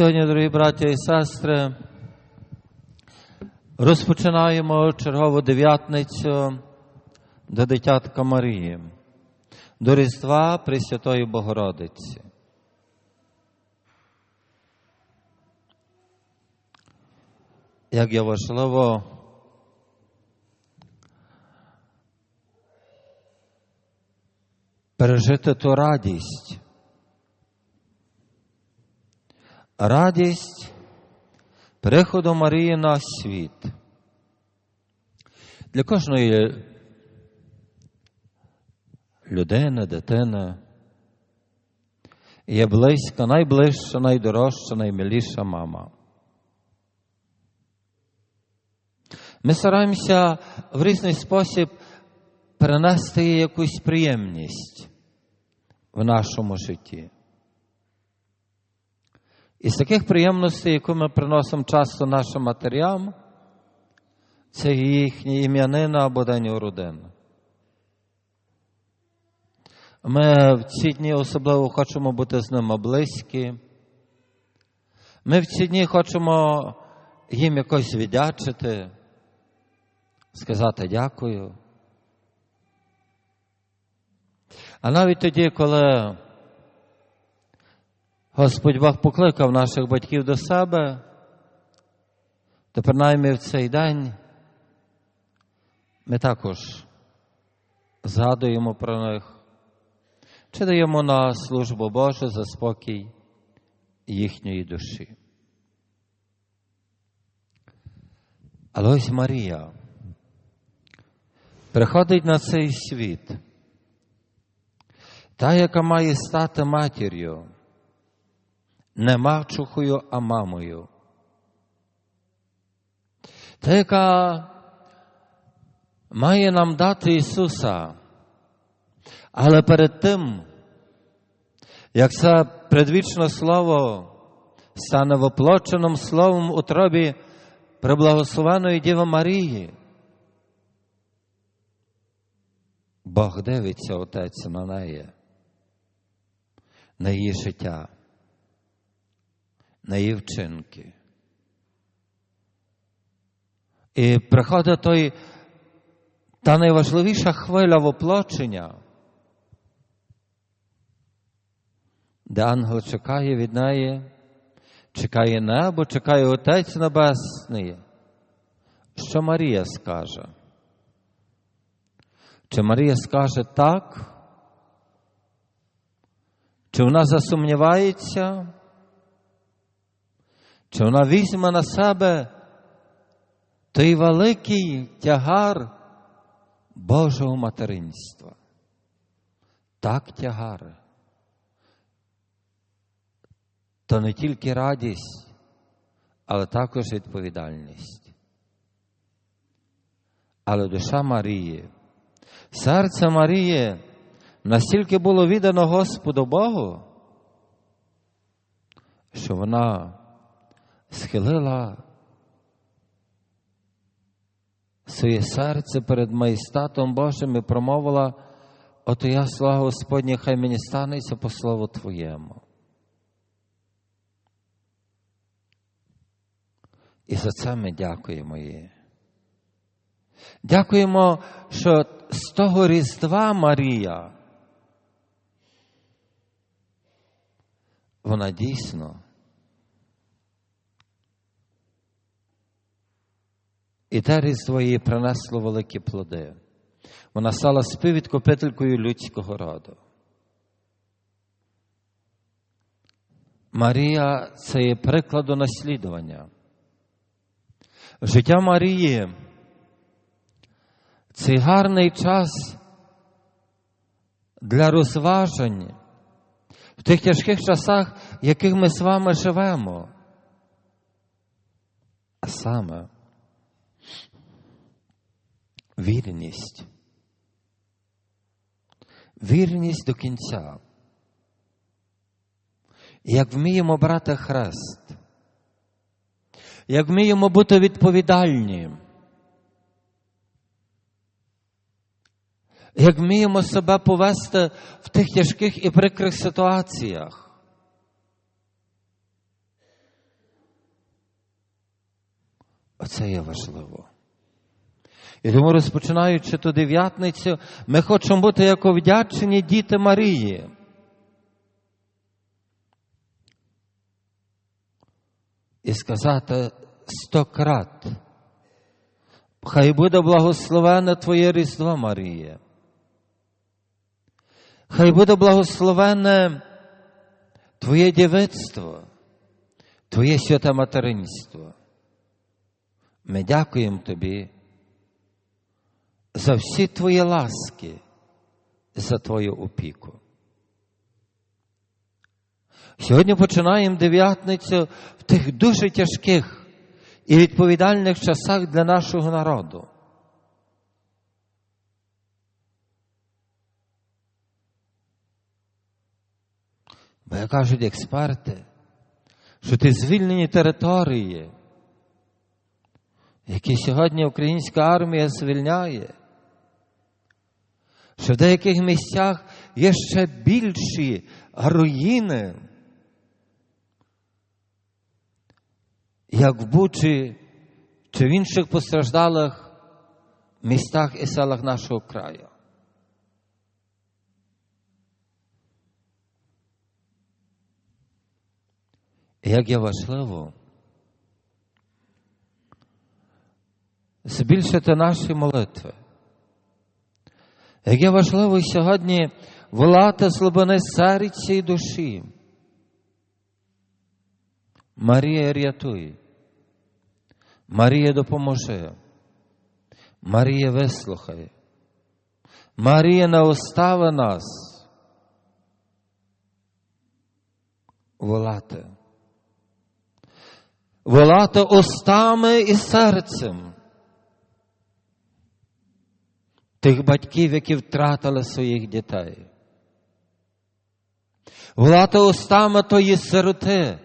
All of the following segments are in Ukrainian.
Сьогодні, дорогі браття і сестри, розпочинаємо чергову дев'ятницю до дитятка Марії, до Різдва Пресвятої Богородиці. Як є важливо пережити ту радість, радість приходу Марії на світ. Для кожної людини, дитини є близька, найближча, найдорожча, наймиліша мама. Ми стараємося в різний спосіб перенести їй якусь приємність в нашому житті. Із таких приємностей, які ми приносимо часто нашим матерям, це їхні ім'янина або день родини. Ми в ці дні особливо хочемо бути з ними близькі. Ми в ці дні хочемо їм якось віддячити, сказати дякую. А навіть тоді, коли Господь Бог покликав наших батьків до себе, то принаймні в цей день. Ми також згадуємо про них, чи даємо на службу Божу за спокій їхньої душі. Але ось Марія. Приходить на цей світ, та, яка має стати матір'ю, не мачухою, а мамою. Та, яка має нам дати Ісуса, але перед тим, як це предвічне Слово стане воплоченим Словом у тробі преблагословеної Діви Марії, Бог дивиться Отець на неї, на її життя, на вчинки. І приходить той, та найважливіша хвиля воплочення, де ангел чекає від неї, чекає небо, чекає Отець Небесний. Що Марія скаже? Чи Марія скаже так? Чи вона засумнівається? Чи вона візьме на себе той великий тягар Божого материнства? Так тягар. То не тільки радість, але також відповідальність. Але душа Марії, серце Марії настільки було віддано Господу Богу, що вона схилила своє серце перед майстатом Божим і промовила, ото я, слава Господня, хай мені станеться по слову Твоєму. І за це ми дякуємо їй. Дякуємо, що з того Різдва Марія, вона дійсно і те Різдво принесло великі плоди. Вона стала співвідкупителькою людського роду. Марія це є прикладу наслідування. Життя Марії це гарний час для розважень в тих тяжких часах, в яких ми з вами живемо. А саме вірність. Вірність до кінця. Як вміємо брати хрест, як вміємо бути відповідальні, як вміємо себе повести в тих тяжких і прикрих ситуаціях. Оце є важливо. І тому, розпочинаючи ту дев'ятницю, ми хочемо бути як вдячні діти Марії. І сказати сто крат. Хай буде благословене Твоє Різдво, Марія. Хай буде благословене Твоє дівицтво, Твоє святе материнство. Ми дякуємо Тобі за всі Твої ласки, за Твою опіку. Сьогодні починаємо дев'ятницю в тих дуже тяжких і відповідальних часах для нашого народу. Бо як кажуть експерти, що ті звільнені території, які сьогодні українська армія звільняє, що в деяких місцях є ще більші руїни, як в Бучі чи в інших постраждалих містах і селах нашого краю. Як є важливо збільшити наші молитви. Як є важливо сьогодні волати слабини серця і душі. Марія рятує. Марія допоможе. Марія вислухає. Марія не остави нас. Волати. Волати устами і серцем тих батьків, які втратили своїх дітей. Волати устами тої сироти,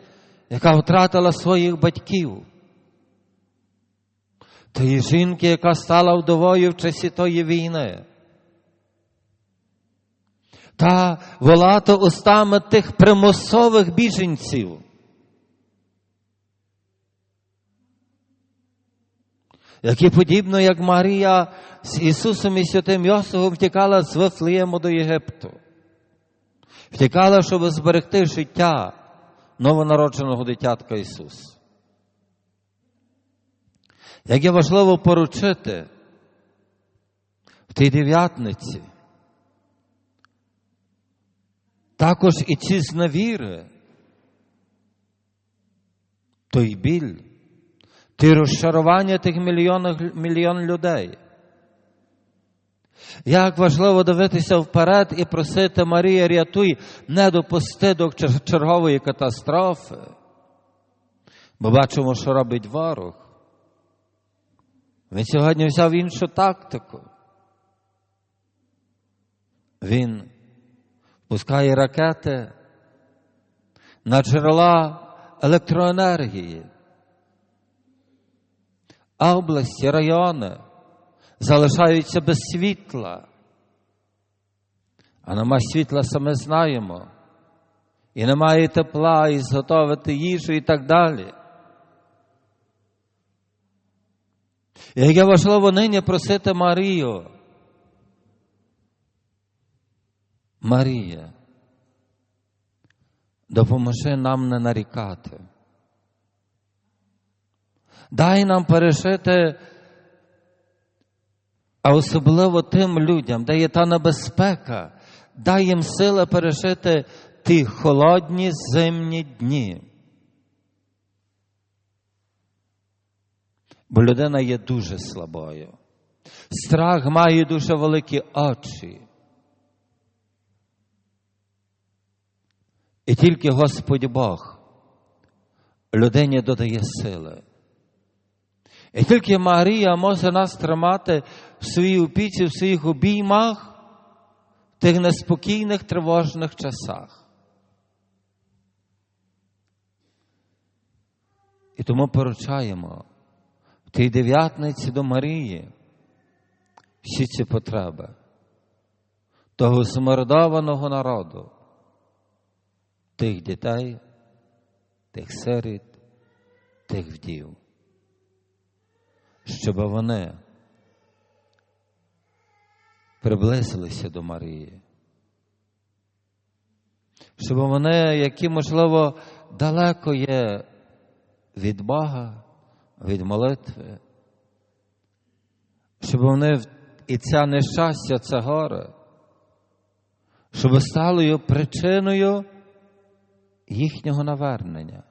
яка втратила своїх батьків. Тої жінки, яка стала вдовою в часі тої війни. Та волати устами тих примусових біженців. Які подібно, як Марія з Ісусом і Святим Йосифом втікала з Вифлеєму до Єгипту. Втікала, щоб зберегти життя новонародженого дитятка Ісуса. Як є важливо поручити в тій дев'ятниці, також і ці зневіри, той біль, ті розчарування тих мільйонів мільйон людей. Як важливо дивитися вперед і просити Марія, рятуй, не допусти до чергової катастрофи. Бо бачимо, що робить ворог. Він сьогодні взяв іншу тактику. Він пускає ракети на джерела електроенергії, області, райони залишаються без світла. А нема світла саме знаємо. І немає тепла, і зготовити їжу і так далі. І яке важливо нині просити Марію. Марія, допоможи нам не нарікати. Дай нам пережити, а особливо тим людям, де є та небезпека, дай їм сили пережити ті холодні зимні дні. Бо людина є дуже слабою. Страх має дуже великі очі. І тільки Господь Бог людині додає сили. І тільки Марія може нас тримати в своїй опіці, в своїх обіймах в тих неспокійних тривожних часах. І тому поручаємо в тій дев'ятниці до Марії всі ці потреби того змордованого народу, тих дітей, тих сиріт, тих вдів. Щоб вони приблизилися до Марії. Щоб вони, які, можливо, далеко є від Бога, від молитви, щоб вони і ця нещастя, це горе, щоб стало причиною їхнього навернення,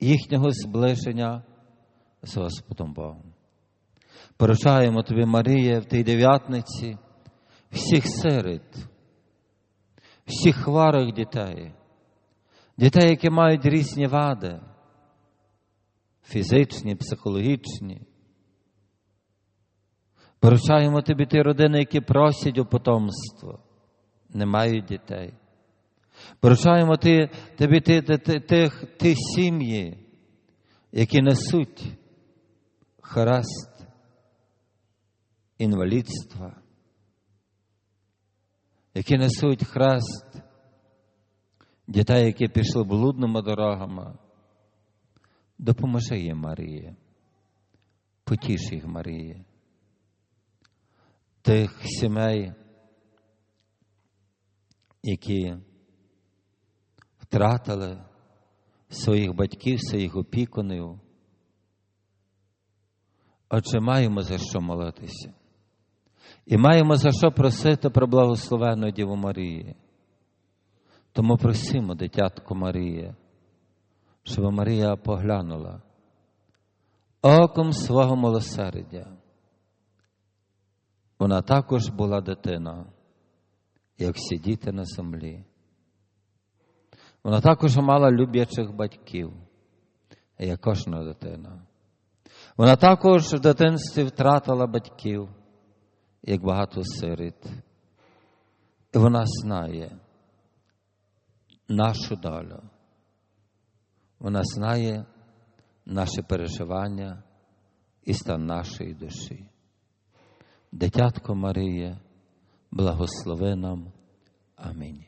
їхнього зближення з Господом Богом. Поручаємо тобі, Марія, в тій дев'ятниці, всіх сирит, всіх хворих дітей, дітей, які мають різні вади, фізичні, психологічні. Поручаємо тобі ті родини, які просять у потомство, не мають дітей. Поручаємо тобі ті, ті, ті, ті сім'ї, які несуть хрест інвалідства, які несуть хрест дітей, які пішли блудними дорогами. Допоможи їм, Марія, потіш їх, Марія, тих сімей, які втратили своїх батьків, своїх опікунів. Отже, маємо за що молитися. І маємо за що просити про благословенну Діву Марії. Тому просимо, дитятко Марія, щоб Марія поглянула оком свого милосердя. Вона також була дитина, як всі діти на землі. Вона також мала любячих батьків, як кожна дитина. Вона також в дитинстві втратила батьків, як багато сиріт. І вона знає нашу долю. Вона знає наші переживання і стан нашої душі. Дитятко Марія, благослови нам. Амінь.